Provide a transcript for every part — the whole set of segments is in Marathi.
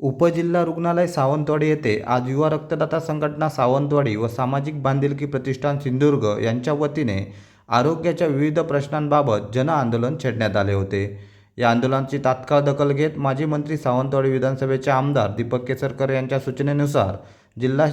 उपजिल्हा रुग्णालय सावंतवाडी येथे आज युवा रक्तदाता संघटना सावंतवाडी व सामाजिक बांधिलकी प्रतिष्ठान सिंधुदुर्ग यांच्या वतीने आरोग्याच्या विविध प्रश्नांबाबत जनआंदोलन छेडण्यात आले होते. या आंदोलनाची तात्काळ दखल घेत माजी मंत्री सावंतवाडी विधानसभेचे आमदार दीपक केसरकर यांच्या सूचनेनुसार जिल्हा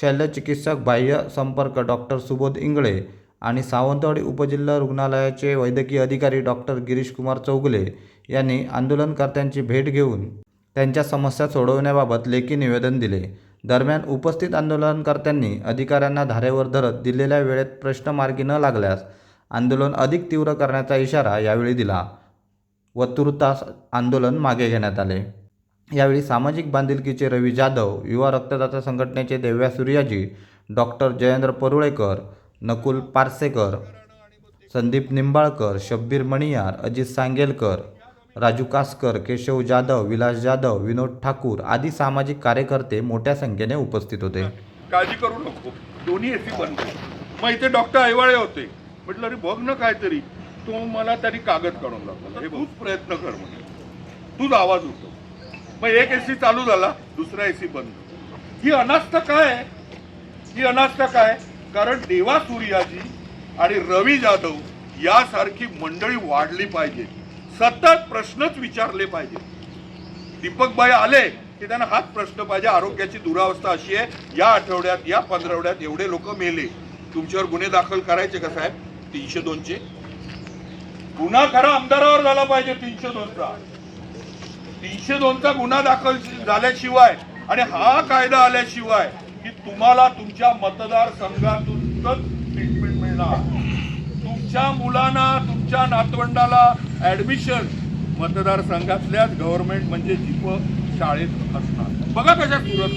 शल्यचिकित्सक बाह्य संपर्क डॉक्टर सुबोध इंगळे आणि सावंतवाडी उपजिल्हा रुग्णालयाचे वैद्यकीय अधिकारी डॉक्टर गिरीश कुमार चौगुले यांनी आंदोलनकर्त्यांची भेट घेऊन त्यांच्या समस्या सोडवण्याबाबत लेखी निवेदन दिले. दरम्यान उपस्थित आंदोलनकर्त्यांनी अधिकाऱ्यांना धारेवर धरत दिलेल्या वेळेत प्रश्न मार्गी न लागल्यास आंदोलन अधिक तीव्र करण्याचा इशारा यावेळी दिला व तुर्तास आंदोलन मागे घेण्यात आले. यावेळी सामाजिक बांधिलकीचे रवी जाधव युवा रक्तदाता संघटनेचे देव्या सूर्याजी डॉक्टर जयेंद्र परुळेकर नकुल पारसेकर संदीप निंबाळकर शब्बीर मणियार अजित सांगेलकर राजू कासकर केशव जाधव विलास जाधव विनोद ठाकूर आदी सामाजिक कार्यकर्ते मोठ्या संख्येने उपस्थित होते. काळजी करू नको. दोन्ही एसी बंद मग इथे डॉक्टर ऐवाळे होते. म्हटलं अरे बघ ना काहीतरी. तो मला तरी कागद काढून लागला हे तूच प्रयत्न कर म्हणजे तूच आवाज उठव. मग एक एसी चालू झाला दुसरा एसी बंद. ही अनास्था काय आहे? ही अनास्था काय कारण देवा सूर्याजी आणि रवी जाधव यासारखी मंडळी वाढली पाहिजे. सतत प्रश्नच विचारले पाहिजे. दीपकबाई आले की त्यांना हाच प्रश्न पाहिजे. आरोग्याची दुरावस्था अशी आहे. या आठवड्यात या पंधरवड्यात एवढे लोक मेले. तुमच्यावर गुन्हे दाखल करायचे का साहेब? तीनशे दोनचे. गुन्हा खरा आमदारावर झाला पाहिजे तीनशे दोनचा. तीनशे दोनचा गुन्हा दाखल झाल्याशिवाय आणि हा कायदा आल्याशिवाय की तुम्हाला तुमच्या मतदारसंघातूनच ट्रीटमेंट मिळणार. तुमच्या मुलांना तुमच्या नातवंडाला ऍडमिशन मतदारसंघातल्याच गव्हर्नमेंट म्हणजे जीप शाळेत असणार. बघा कशा सुरत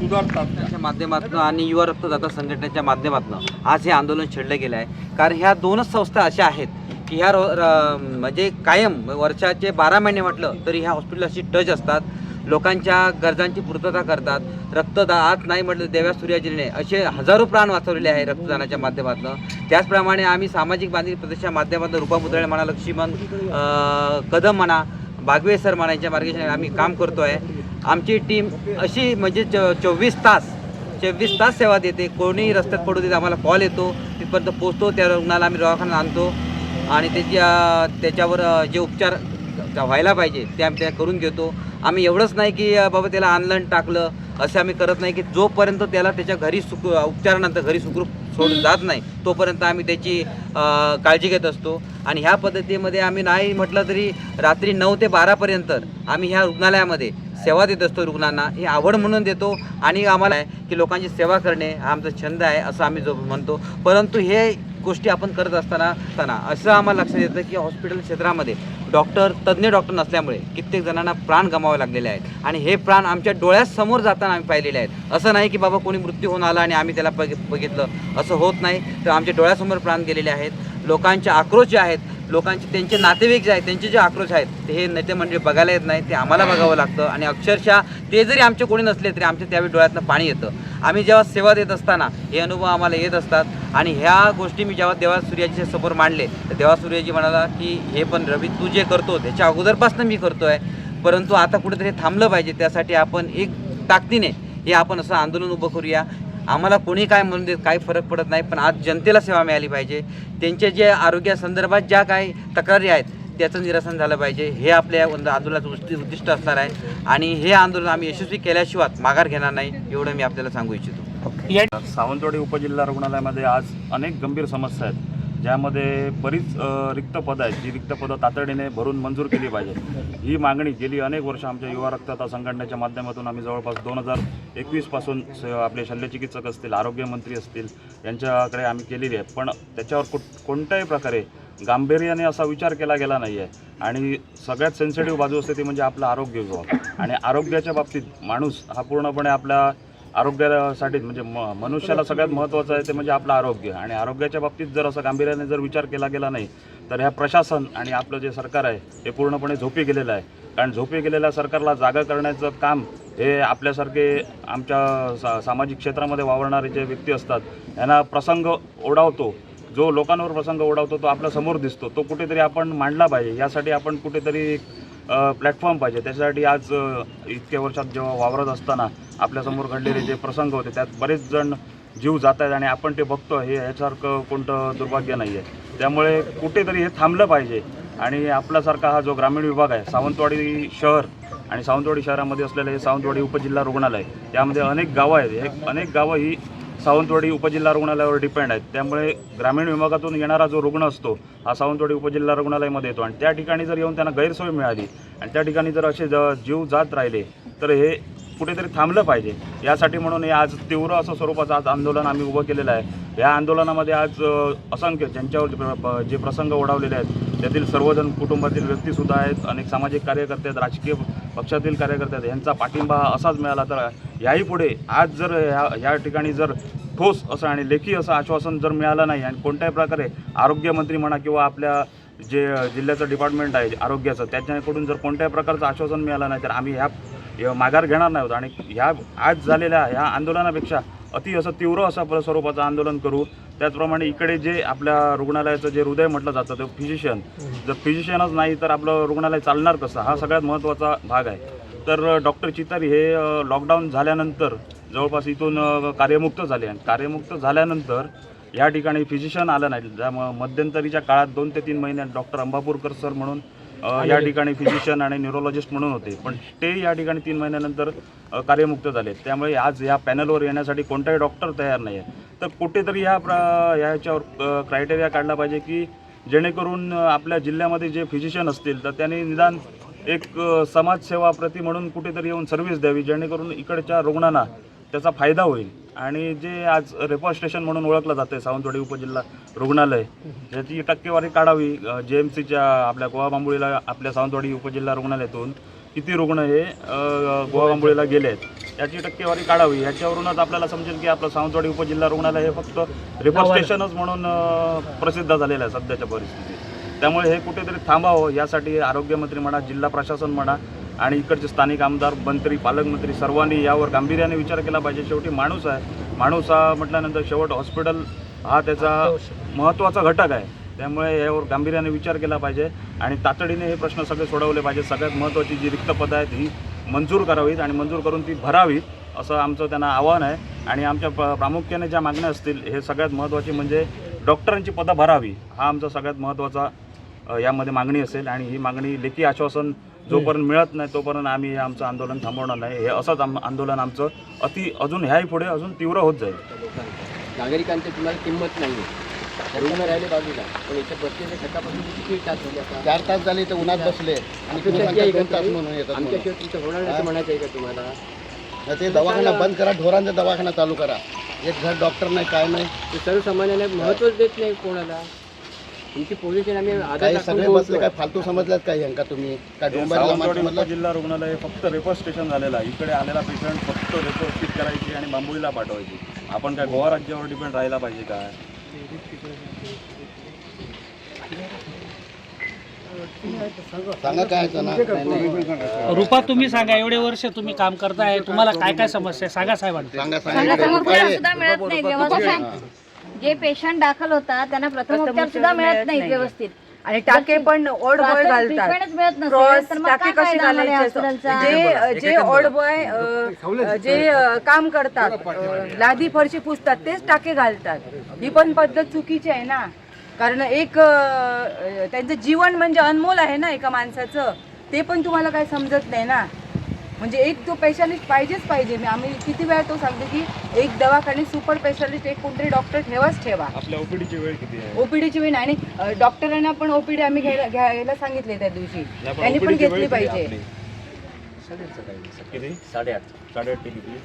सुधारतात माध्यमातून आणि युवा रक्तदाता संघटनेच्या माध्यमातून आज हे आंदोलन छेडलं गेलं आहे कारण ह्या दोनच संस्था अशा आहेत की ह्या र- म्हणजे कायम वर्षाचे बारा महिने म्हटलं तरी ह्या हॉस्पिटलशी टच असतात. लोकांच्या गरजांची पूर्तता करतात. रक्तदा आज नाही म्हटलं देव्या सूर्याजीने असे हजारो प्राण वाचवलेले आहे रक्तदानाच्या माध्यमातून. त्याचप्रमाणे आम्ही सामाजिक बांधणी प्रदेशाच्या माध्यमातून रुपा मुद्रळे म्हणा लक्ष्मण कदम म्हणा बागवे सर म्हणा यांच्या मार्गदर्शनाने आम्ही काम करतो आहे आमची टीम अशी म्हणजे च चोवीस तास चोवीस तास सेवा देते. कोणीही रस्त्यात पडू देते आम्हाला कॉल येतो. तिथपर्यंत पोचतो त्या रुग्णाला आम्ही दवाखान्यात आणतो. आणि त्याची त्याच्यावर जे उपचार व्हायला पाहिजे ते आम्ही त्या करून घेतो. आम्ही एवढंच नाही की बाबा त्याला आणलं आणि टाकलं. असं आम्ही करत नाही की जोपर्यंत त्याला त्याच्या घरी सुख उपचारानंतर घरी सुखरूप सोडून जात नाही तोपर्यंत आम्ही त्याची काळजी घेत असतो. आणि ह्या पद्धतीमध्ये आम्ही नाही म्हटलं तरी रात्री नऊ ते बारापर्यंत आम्ही ह्या रुग्णालयामध्ये सेवा देत असतो रुग्णांना. ही आवड म्हणून देतो. आणि आम्हाला आहे की लोकांची सेवा करणे हा आमचा छंद आहे असं आम्ही जो म्हणतो. परंतु हे गोष्टी आपण करत असताना असताना असं आम्हाला लक्षात येतं की हॉस्पिटल क्षेत्रामध्ये डॉक्टर तज्ज्ञ डॉक्टर नसल्यामुळे कित्येक जणांना प्राण गमावे लागलेले आहेत. आणि हे प्राण आमच्या डोळ्यासमोर जाताना आम्ही पाहिलेले आहेत. असं नाही की बाबा कोणी मृत्यू होऊन आला आणि आम्ही त्याला बघितलं. असं होत नाही. तर आमच्या डोळ्यासमोर प्राण गेलेले आहेत. लोकांचे आक्रोश जे आहेत लोकांचे त्यांचे नातेवाईक जे आहेत त्यांचे जे आक्रोश आहेत ते हे नेते मंडळी बघायला येत नाही ते आम्हाला बघावं लागतं आणि अक्षरशः ते जरी आमचे कोणी नसले तरी आमच्या त्यावेळी डोळ्यातनं पाणी येतं. आम्ही जेव्हा सेवा देत असताना हे अनुभव आम्हाला येत असतात आणि ह्या गोष्टी मी जेव्हा देवा सूर्याजी समोर मांडले तर देवा सूर्याजी म्हणाला की हे पण रवी तू जे करतो त्याच्या अगोदरपासून मी करतो आहे परंतु आता कुठेतरी थांबलं पाहिजे त्यासाठी आपण एक ताकदीने हे आपण असं आंदोलन उभं करूया. आम्हाला कोणी काय म्हणून देत काही फरक पडत नाही पण आज जनतेला सेवा मिळाली पाहिजे. त्यांचे जे आरोग्यासंदर्भात ज्या काही तक्रारी आहेत त्याचं निरसन झालं पाहिजे. हे आपल्या आंदोलनाचं उद्दि उद्दिष्ट असणार आहे. आणि हे आंदोलन आम्ही यशस्वी केल्याशिवाय माघार घेणार नाही एवढं मी आपल्याला सांगू इच्छितो. सावंतवाडी उपजिल्हा रुग्णालयामध्ये आज अनेक गंभीर समस्या आहेत. ज्यामध्ये बरीच रिक्त पदं आहेत. जी रिक्त पदं तातडीने भरून मंजूर केली पाहिजे ही मागणी गेली अनेक वर्ष आमच्या युवा रक्तदाता संघटनेच्या माध्यमातून. आम्ही जवळपास दोन हजार एकवीसपासून स आपले शल्यचिकित्सक असतील आरोग्यमंत्री असतील यांच्याकडे आम्ही केलेली आहे. पण त्याच्यावर कुठ कोणत्याही प्रकारे गांभीर्याने असा विचार केला गेला नाही आहे आणि सगळ्यात सेन्सिटिव्ह बाजू असते ती म्हणजे आपलं आरोग्य विभाग. आणि आरोग्याच्या बाबतीत माणूस हा पूर्णपणे आपल्या आरोग्यासाठी म्हणजे म मनुष्याला सगळ्यात महत्त्वाचं आहे ते म्हणजे आपलं आरोग्य. आणि आरोग्याच्या बाबतीत जर असं गांभीर्याने जर विचार केला गेला नाही तर ह्या प्रशासन आणि आपलं जे सरकार आहे हे पूर्णपणे झोपी गेलेलं आहे. कारण झोपी गेलेल्या सरकारला जागा करण्याचं काम हे आपल्यासारखे आमच्या सा सामाजिक क्षेत्रामध्ये वावरणारे जे व्यक्ती असतात यांना प्रसंग ओढावतो. जो लोकांवर प्रसंग ओढावतो तो आपल्यासमोर दिसतो. तो कुठेतरी आपण मांडला पाहिजे. यासाठी आपण कुठेतरी प्लॅटफॉर्म पाहिजे. त्याच्यासाठी आज इतक्या वर्षात जेव्हा वावरत असताना आपल्यासमोर घडलेले जे प्रसंग होते त्यात बरेच जण जीव जात आहेत आणि आपण ते बघतो हे याच्यासारखं कोणतं दुर्भाग्य नाही आहे त्यामुळे कुठेतरी हे थांबलं पाहिजे. आणि आपल्यासारखा हा जो ग्रामीण विभाग आहे सावंतवाडी शहर आणि सावंतवाडी शहरामध्ये असलेलं हे सावंतवाडी उपजिल्हा रुग्णालय यामध्ये अनेक गावं आहेत. हे अनेक गावं ही सावंतवाडी उपजिल्हा रुग्णालयावर डिपेंड आहेत. त्यामुळे ग्रामीण विभागातून येणारा जो रुग्ण असतो हा सावंतवाडी उपजिल्हा रुग्णालयामध्ये येतो. आणि त्या ठिकाणी जर येऊन त्यांना गैरसोय मिळाली आणि त्या ठिकाणी जर असे ज- जीव जात राहिले तर हे कुठेतरी थांबलं पाहिजे. यासाठी म्हणून हे आज तीव्र असं स्वरूपाचं आज आंदोलन आम्ही उभं केलेलं आहे. या आंदोलनामध्ये आज असंख्य ज्यांच्यावर प्र- जे प्रसंग ओढावलेले आहेत त्यातील सर्वजण कुटुंबातील व्यक्तीसुद्धा आहेत. अनेक सामाजिक कार्यकर्ते आहेत राजकीय पक्षातील कार्यकर्त्यात यांचा पाठिंबा असाच मिळाला तर याही पुढे आज जर ह्या या ठिकाणी जर ठोस असं आणि लेखी असं आश्वासन जर मिळालं नाही आणि कोणत्याही प्रकारे आरोग्यमंत्री म्हणा किंवा आपल्या जे जिल्ह्याचं डिपार्टमेंट आहे आरोग्याचं त्याच्याकडून जर कोणत्याही प्रकारचं आश्वासन मिळालं नाही तर आम्ही ह्या ह्या माघार घेणार नाही आहोत. आणि ह्या आज झालेल्या ह्या आंदोलनापेक्षा अति असं तीव्र असं आपलं स्वरूपाचं आंदोलन करू. त्याचप्रमाणे इकडे जे आपल्या रुग्णालयाचं जे हृदय म्हटलं जातं ते फिजिशियन जर फिजिशियनच नाही तर आपलं रुग्णालय चालणार कसं? हा सगळ्यात महत्त्वाचा भाग आहे. तर डॉक्टर चितारी हे लॉकडाऊन झाल्यानंतर जवळपास इथून कार्यमुक्त झाले आणि कार्यमुक्त झाल्यानंतर या ठिकाणी फिजिशियन आलं नाही. त्यामुळं मध्यंतरीच्या काळात दोन ते तीन महिन्यात डॉक्टर अंबापूरकर सर म्हणून या ठिकाणी फिजिशियन आणि न्यूरोलॉजिस्ट म्हणून होते. पण ते या ठिकाणी तीन महिन्यानंतर कार्यमुक्त झाले. त्यामुळे आज या पॅनलवर येण्यासाठी कोणताही डॉक्टर तयार नाही आहे तर कुठेतरी ह्या प्र ह्याच्यावर क्रायटेरिया काढला पाहिजे की जेणेकरून आपल्या जिल्ह्यामध्ये जे फिजिशियन असतील तर त्यांनी निदान एक अ, समाजसेवाप्रती म्हणून कुठेतरी येऊन सर्व्हिस द्यावी जेणेकरून इकडच्या रुग्णांना त्याचा फायदा होईल. आणि जे आज रेपो स्टेशन म्हणून ओळखलं जातं सावंतवाडी उपजिल्हा रुग्णालय ज्याची टक्केवारी काढावी जे एम सीच्या आपल्या गोवा बांबुळीला आपल्या सावंतवाडी उपजिल्हा रुग्णालयातून किती रुग्ण हे गोवा बांबुळीला गेले आहेत याची टक्केवारी काढावी. याच्यावरूनच आपल्याला समजेल की आपलं सावंतवाडी उपजिल्हा रुग्णालय हे फक्त रेपो स्टेशनच म्हणून प्रसिद्ध झालेलं आहे सध्याच्या परिस्थितीत. त्यामुळे हे कुठेतरी थांबावं यासाठी आरोग्यमंत्री म्हणा जिल्हा प्रशासन म्हणा आणि इकडचे स्थानिक आमदार मंत्री पालकमंत्री सर्वांनी यावर गांभीर्याने विचार केला पाहिजे. शेवटी माणूस आहे. माणूस हा म्हटल्यानंतर शेवट हॉस्पिटल हा त्याचा महत्त्वाचा घटक आहे. त्यामुळे यावर गांभीर्याने विचार केला पाहिजे आणि तातडीने हे प्रश्न सगळे सोडवले पाहिजे. सगळ्यात महत्त्वाची जी रिक्त पदं आहेत ही मंजूर करावीत आणि मंजूर करून ती भरावीत असं आमचं त्यांना आव्हान आहे. आणि आमच्या प प्रामुख्याने ज्या मागण्या असतील हे सगळ्यात महत्त्वाची म्हणजे डॉक्टरांची पदं भरावी. हा आमचा सगळ्यात महत्त्वाचा यामध्ये मागणी असेल आणि ही मागणी लेखी आश्वासन जोपर्यंत मिळत नाही तोपर्यंत आम्ही हे आमचं आंदोलन थांबवणार नाही. हे असंच आम आंदोलन आमचं अति अजून ह्याही पुढे अजून तीव्र होत जाईल. नागरिकांची तुम्हाला किंमत नाही रुग्ण राहिले बाजूला. पण इथे बसलेले सकाळपासून किती तास झाले आता? चार तास झाले तर उन्हात बसले. आणि. आमच्याशिवाय तुमचं होणार नाही म्हणायचं आहे का तुम्हाला? तर ते दवाखाना बंद करा ढोरांचा दवाखाना चालू करा. एक घर डॉक्टर नाही काय नाही. ते सर्वसामान्यांना महत्वच देत नाही कोणाला. तुमची पोझिशन आम्ही आधार काही सगळे. बसले काय फालतू समजल्यात काय ह्यांका तुम्ही? काय हे डोंबारीला सावंतवाडी माणसं म्हणलं उपजिल्हा रुग्णालय फक्त रेपो स्टेशन झालेलं आहे. इकडे आलेला पेशंट फक्त स्थित करायची आणि बांबुळीला पाठवायची. आपण काय गोवा राज्यावर डिपेंड राहायला पाहिजे काय सांगा काय आहे रुपा तुम्ही सांगा एवढे वर्ष तुम्ही काम करताय तुम्हाला काय काय समस्या आहे? सांगा साहेबांना. सांगा त्यांना सांगा प्रथमोपचार सुद्धा मिळत नाही व्यवस्थित जे पेशंट दाखल होता त्यांना प्रथमोपचार सुद्धा मिळत नाही व्यवस्थित. आणि टाके पण ओल्ड बॉय घालतात. treatmentच मिळत नसेल, क्रॉस तर मग टाके काय कशी फायदा आम्हाला या घालायची हॉस्पिटलचा? जे जे बॉय जे अ, काम करतात अ, लादी फरशी पुसतात तेच टाके घालतात. ही पण पद्धत चुकीची आहे ना. कारण एक अ, त्यांचं जीवन म्हणजे अनमोल आहे ना एका माणसाचं. ते पण तुम्हाला काही समजत नाही ना. म्हणजे एक तो स्पेशालिस्ट पाहिजेच पाहिजे. मी आम्ही किती वेळा तो सांगतो की एक दवाखाने सुपर स्पेशालिस्ट एक कोणतरी डॉक्टर ठेवाच ठेवा. आपल्या ओपीडीची वेळ किती आहे? ओपीडीची वेळ आणि डॉक्टरांना पण ओपीडी आम्ही घ्यायला घ्यायला सांगितले त्या दिवशी. त्यांनी पण घेतली पाहिजे. साडेआठ. साडेआठ ते किती?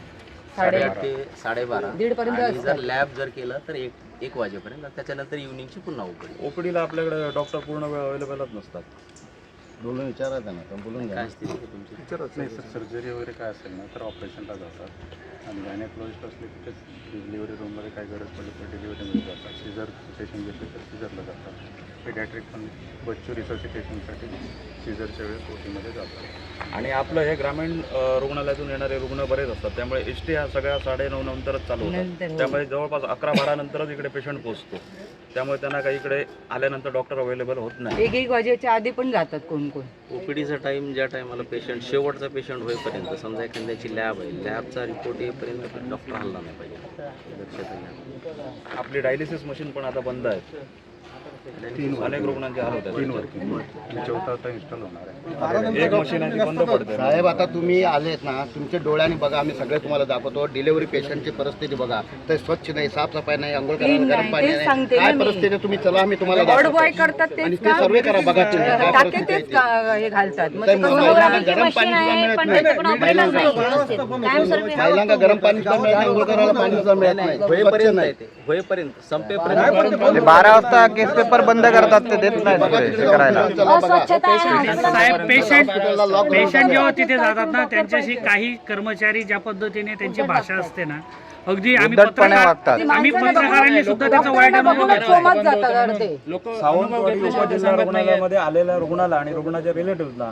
साडेआठ ते साडेबारा. दीड पर्यंत आणि जर. लॅब जर केलं तर एक एक वाजेपर्यंत. त्याच्यानंतर इव्हिनिंगची पुन्हा ओपीडीला आपल्याकडे डॉक्टर पूर्ण वेळ अवेलेबलच नसतात. बोलून विचारा त्यांना तर बोलून घ्या. काय स्थिती आहे तुमची? नाही सर सर्जरी वगैरे काय असेल ना तर ऑपरेशनला जातात. आणि गायनेकोलॉजिस्ट असले की तेच डिलिव्हरी रूममध्ये काय गरज पडली तर डिलिव्हरीमध्ये जातात. सिझर पेशंट घेतले तर सिझरला जातात. पेडॅट्रिक पण बच्चू रिसर्सिटेशनसाठी सिझरच्या वेळेस ओटीमध्ये जातात. आणि आपलं हे ग्रामीण रुग्णालयातून येणारे रुग्ण बरेच असतात. त्यामुळे एस टी ह्या सगळ्या साडेनऊ नंतरच चालू होतात हो. त्यामुळे जवळपास अकरा बारा नंतरच इकडे पेशंट पोहोचतो. त्यामुळे त्यांना काही इकडे आल्यानंतर डॉक्टर अवेलेबल होत नाही. एक एक वाजेच्या आधी पण जातात कोण कोण. ओपीडीचा टाईम ज्या टायमाला पेशंट शेवटचा पेशंट होईपर्यंत समजा एखाद्याची लॅब आहे लॅबचा रिपोर्ट येईपर्यंत डॉक्टर हल्ला नाही पाहिजे. आपली डायलिसिस मशीन पण आता बंद आहे अनेक रुग्णांचे हाल होतात. तीन वर्किंग चौथा आता इन्स्टॉल होणार आहे. एक मशीन आहे ती बंद पडते साहेब आता तुम्ही आलेत ना तुमच्या डोळ्याने बघा आम्ही सगळे तुम्हाला दाखवतो. डिलिव्हरी पेशंटची परिस्थिती बघा. तर स्वच्छ नाही साफसफाई नाही अंघोळ करायला गरम पाणी नाही. काय. परिस्थिती तुम्ही चला आम्ही तुम्हाला वॉर्ड दाखवतो. बॉय करतात आणि तेच ते सर्वे करा बघा तुम्ही. काय टाके परिस्थिती आहे तेच ती. का- हे घालतात. मग तर ते कसं महिलांना बघा? गरम पाणी सुद्धा मिळत पण नाही. महिलांना गरम पाणी सुद्धा मिळत नाही करायला पाणी सुद्धा मिळत नाही. स्वच्छ होईपर्यंत नाही. आहे ते होईपर्यंत संपेपर्यंत. ते बारा वाजता केस पेपर बंद करतात ते देत नाहीत पुढे हे करायला. साहेब पेशंट पेशंट जेव्हा तिथे जातात ना त्यांच्याशी काही कर्मचारी ज्या पद्धतीने त्यांची भाषा असते ना अगदी आम्ही उद्धटपणे पत्रकार वागतात. आम्ही पत्रकारांनी सुद्धा त्याचं वाईट अनुभव बघूनच घेतला. कोमात जातात अर्धे सावंतवाडी उपजिल्हा रुग्णालयामध्ये आलेल्या रुग्णाला आणि रुग्णाच्या रिलेटिव्हला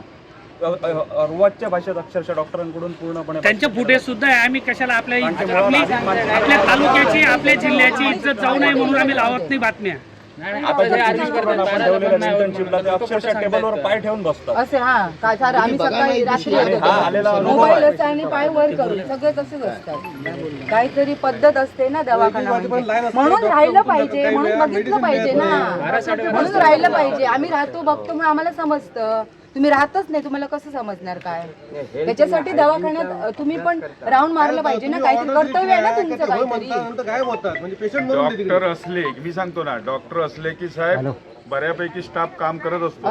रुवाच्या भाषेत अक्षरशः डॉक्टरांकडून पूर्णपणे त्यांचे फुटेज सुद्धा आहे आम्ही कशाला आपल्या आपली आपल्या तालुक्याची आपल्या जिल्ह्याची इज्जत जाऊ नये म्हणून आम्ही लावत नाही बातम्या. आता जे आपण ठेवलेल्या इंटर्नशिपला ते अक्षरशः टेबलवर पाय ठेवून बसतात असे हा काय सारं आम्ही सकाळी रात्री येत हा आलेला होतो. अनुभव मोबाईल आहे असं आणि पाय वर करून सगळे तसेच असतात काहीतरी पद्धत असते ना दवाखाना म्हणजे. म्हणून राहिलं पाहिजे म्हणून बघितलं पाहिजे ना. म्हणून राहिलं पाहिजे. आम्ही राहतो बघतो म्हणून आम्हाला समजतं. तुम्ही राहतच नाही तुम्हाला कसं समजणार काय? त्याच्यासाठी दवाखान्यात तुम्ही पण राऊंड मारलं पाहिजे ना काहीतरी कर्तव्य आहे ना तुमचं काहीतरी. डॉक्टर असले मी सांगतो ना डॉक्टर असले की साहेब बऱ्यापैकी स्टाफ काम करत असतो.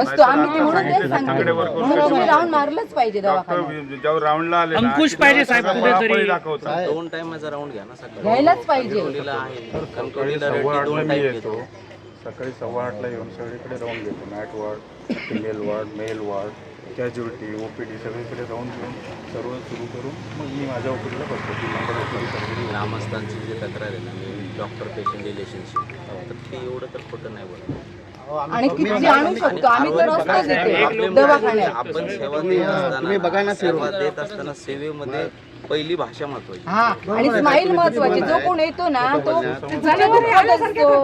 राऊंड मारलंच पाहिजे जेव्हा राऊंडला आले ना अंकुश की पाहिजे साहेब कुठेतरी. दाखवतात. दोन टायमाचा राऊंड घ्या ना घ्यायलाच पाहिजे. मी सकाळी सव्वा आठला येऊन सगळीकडे राहून घेतो. Mat ward female ward male ward casualty O P D सगळीकडे राहून घेऊन सर्व सुरू करून मग मी माझ्या ओपीडीला नंबर ओपीडी सर्जरी ग्रामस्थांची जी तक्रार आहे ना डॉक्टर पेशंट रिलेशनशिप तर ते एवढं तर खोटं नाही बोलत. आणि किती आणू शकतो आम्ही तर असतोच इथे दवाखान्यात. आपण सेवा देत असताना सेवा देत असताना सेवेमध्ये पहिली भाषा महत्वाची. हा. आणि स्माईल महत्वाची. जो कोण येतो ना तो असतो.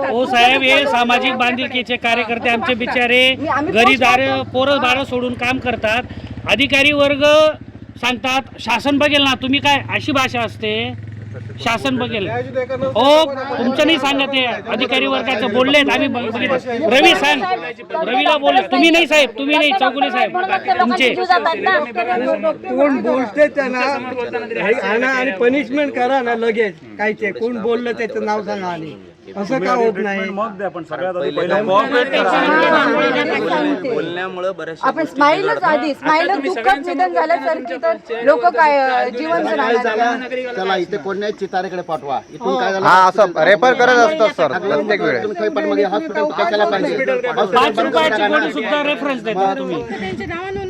हो साहेब हे सामाजिक बांधिलकीचे कार्यकर्ते आमचे बिचारे घरी दार पोरं बारं सोडून काम करतात. अधिकारी वर्ग सांगतात शासन बघेल ना तुम्ही काय अशी भाषा असते? शासन बघेल. हो तुमचं नाही सांगत हे अधिकारी वर्गाचं बोललेत आम्ही बघ- बघितलं. रवी सांग. रवीला बोल तुम्ही नाही साहेब तुम्ही नाही चौगुले साहेब. तुमचे. कोण बोलते त्यांना आणि पनिशमेंट करा ना लगेच. काय ते कोण बोललं त्याचं नाव सांगा आणि. असं का होत नाही? मग द्या पण सगळ्यात आधी पहिले पहिलं cooperate करा. हा, सांगते. बोलण्यामुळे बऱ्याचशा आपण गोष्टी स्माईलच बिघडतात. आधी स्माईलच दुःखात निधन झाल्यासारखी तर लोक काय अं, जिवंत राहणार चला इथे कोण नाही चितारेकडे पाठवा. इथून काय झालं? हा असं रेफर करत असतात सर प्रत्येक वेळेस. तुम्ही काही पण मग हॉस्पिटल कशाला पाहिजे? हॉस्पिटल बंद करून रुपयाची टाका गोळी ना सुद्धा रेफरन्स देता तुम्ही?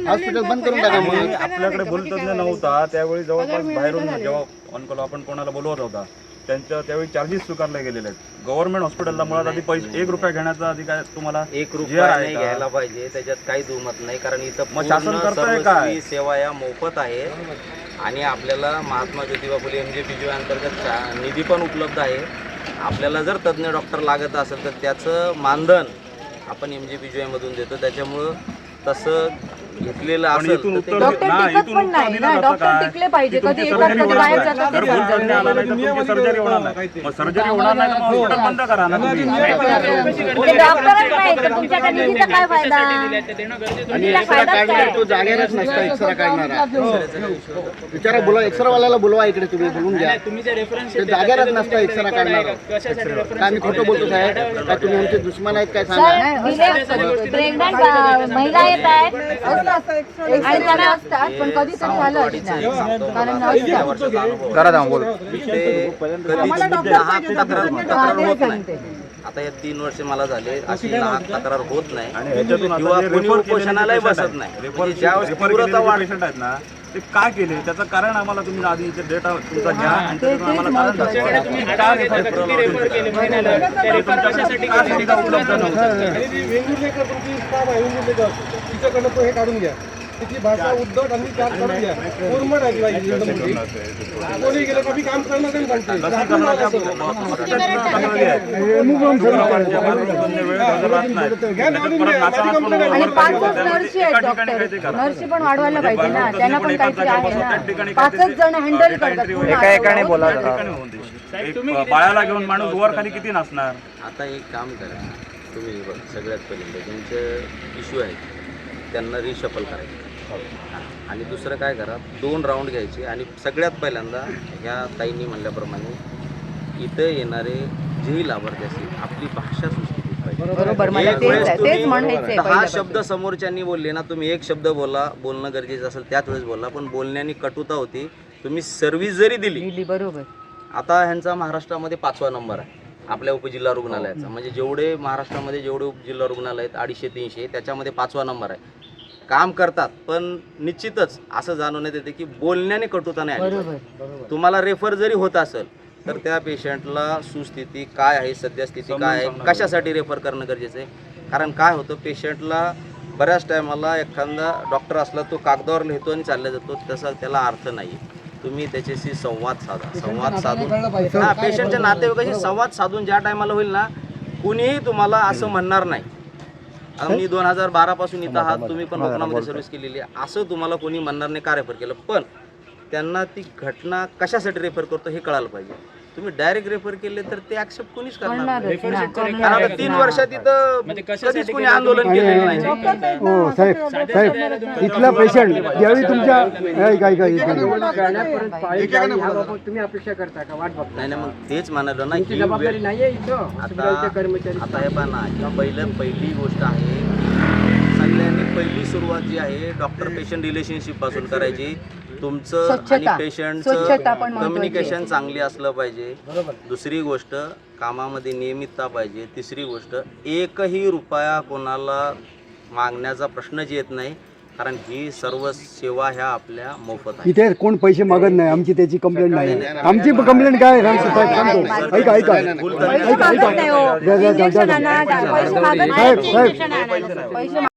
हॉस्पिटल बंद करून टाका मग आपल्याकडे बोलतज्ञ नव्हता. त्यावेळी जवळपास बाहेरून जेव्हा ऑन कॉल आपण कोणाला बोलवत होता त्यांच्या त्यावेळी चार्जेस स्वीकारले गेलेले आहेत गव्हर्नमेंट हॉस्पिटलला मुळात आधी पैसे एक रुपया घेण्याचा अधिकार तुम्हाला एक रुपया आहे नाही का? घ्यायला पाहिजे त्याच्यात काही दुमत नाही कारण इथं मग पूर्ण शासन करतंय सर्वस्वी काय? सेवा या मोफत आहे आणि आपल्याला Mahatma Jyotiba Phule M J P G अंतर्गत चा- निधी पण उपलब्ध आहे आपल्याला जर तज्ज्ञ डॉक्टर लागत असेल तर त्याचं मानधन आपण एम जे पी जी मधून देतो त्याच्यामुळं तसं घेतलेलं पण असेल इथून तर ते उत्तर डॉक्टर ना, टिकत इथून पण उत्तर नाही दिलं ना जातं डॉक्टर काय? टिकले पाहिजे. की कधी तुमची येतात सर्जरी कधी होणार बाहेर नाही. जातात जर ते भूलतज्ञ समजत आला नाही तर तुमची सर्जरी होणार नाही. मग सर्जरी होणार नाही तर मग हॉस्पिटल बंद करा ना तुम्ही. ते डॉक्टरच नाही तर तुमच्याकडे निधीचा काय फायदा? आणि एक्सरा काढणार तो जागेवरच नसता एक्सरा काढणारा विचारा बोला एक्सरा वाल्याला बोलवा इकडे तुम्ही बोलून घ्या. ते जागेवरच नसतं एक्सरा काढणार. काय आम्ही खोटं बोलतो साहेब? काय तुम्ही आमचे दुश्मन आहेत काय सांगा प्रेग्नंट महिला येत आहेत आणि त्यांना असतात पण कधीतरी झालं असणार. कारण असतात करा जाऊन बोल. ते कधीच तक्रार होतं. तक्रार होत नाही. आता या तीन वर्ष मला झाले अशी नाहक तक्रार होत नाही. आणि ह्याच्यातून आता किंवा जे कोणी refer केलेले उपोषणालाही patient बसत नाही. म्हणजे ज्यावेळेस तीव्रता वाढ आहेत ना ते का केले? त्याचं कारण आम्हाला तुम्ही आधी इथे डेटा तुमचा घ्या आणि आम्हाला कारण दाखवा. ते उपलब्ध नव्हत्या? वेंगुर्लेकर तुमची स्टाफ आहे वेंगुर्लेकर. तिच्याकडनं तो हे काढून घ्या. त्याची भाषा उद्धट आणि चार करून द्या कोरमट आहे बाई एकदम. कोणी गेलं का मी काम करणार नाही राहिला सगळं. घ्या. माझी complaint आहे. आणि पाचच नर्सी आहेत डॉक्टर नर्सी पण वाढवायला पाहिजे ना. त्यांना पण काहीतरी आहे ना. पाचच जण हँडल करतात पूर्ण. एक बाळाला घेऊन माणूस वर खाली किती नसणार आता एक काम करा. तुम्ही बघ सगळ्यात पहिल्यांदा ज्यांचे इश्यू आहेत त्यांना रिशफल करायचं. आणि दुसरं काय करा दोन राऊंड घ्यायचे आणि सगळ्यात पहिल्यांदा ह्या ताईंनी म्हणल्याप्रमाणे इथं येणारे जेही लाभार्थी असतील आपली भाषा बरोबर. मला तेच पहिलं शब्द समोरच्यांनी बोलले ना तुम्ही एक शब्द बोला बोलणं गरजेचं असेल त्याच वेळेस बोला पण बोलण्याने कटुता होती. तुम्ही सर्व्हिस जरी दिली बरोबर. आता ह्यांचा महाराष्ट्रामध्ये पाचवा नंबर आहे. आपल्या उपजिल्हा रुग्णालयाचा. म्हणजे जेवढे महाराष्ट्रामध्ये जेवढे उपजिल्हा रुग्णालय आहेत अडीचशे तीनशे त्याच्यामध्ये पाचवा नंबर आहे. काम करतात पण निश्चितच असं जाणवण्यात येते की बोलण्याने कटुता नाही तुम्हाला रेफर जरी होत असेल तर त्या पेशंटला सुस्थिती काय आहे सद्यस्थिती काय आहे कशासाठी रेफर करणं गरजेचं आहे? कारण काय होतं पेशंटला बऱ्याच टायमाला एखादा डॉक्टर असला तो कागदावर लिहितो आणि चालला जातो तसा त्याला अर्थ नाही तुम्ही त्याच्याशी संवाद साधा. संवाद साधून. हा पेशंटच्या नातेवाईकाशी संवाद साधून ज्या टायमाला होईल ना कुणीही तुम्हाला असं म्हणणार नाही. मी दोन हजार बारापासून इथं आहात तुम्ही पण कोकणामध्ये सर्व्हिस केलेली आहे. असं तुम्हाला कोणी म्हणणार नाही का रेफर केलं. पण त्यांना ती घटना कशासाठी रेफर करतो हे कळायला पाहिजे. तुम्ही डायरेक्ट रेफर केले तर ते ऍक्सेप्ट कोणीच करणार नाही. कारण आता तीन. वर्षात इथं कधीच कोणी आंदोलन केलेलं नाही. हो साहेब साहेब इथला पेशंट ज्यावेळी तुमच्या ऐका ऐका तुम्ही अपेक्षा करता का? वाट बघता. नाही नाही मग तेच म्हणालो ना ही जबाबदारी वेळ- नाहीये इथं हॉस्पिटलचे कर्मचारी आता हे पहा ना ही पहिलं पहिली गोष्ट आहे सगळ्यांनी पहिली सुरुवात जी आहे डॉक्टर पेशंट रिलेशनशिपपासून करायची. तुमचं आणि स्वच्छता. पेशंटचं स्वच्छता पण महत्त्वाची कम्युनिकेशन चांगली असलं पाहिजे. दुसरी गोष्ट कामामध्ये नियमितता पाहिजे. तिसरी गोष्ट एकही रुपया कोणाला मागण्याचा प्रश्नच येत नाही कारण ही सर्व सेवा ह्या आपल्या मोफत आहे इथे कोण पैसे मागत नाही आमची त्याची कंप्लेंट नाही. आमची कंप्लेंट काय आहे? साहेब सांगतो ऐका ऐका. पैसे मागत नाही हो. इंजेक्शन आणा, पैसे मागत नाही. साहेब साहेब. पैसे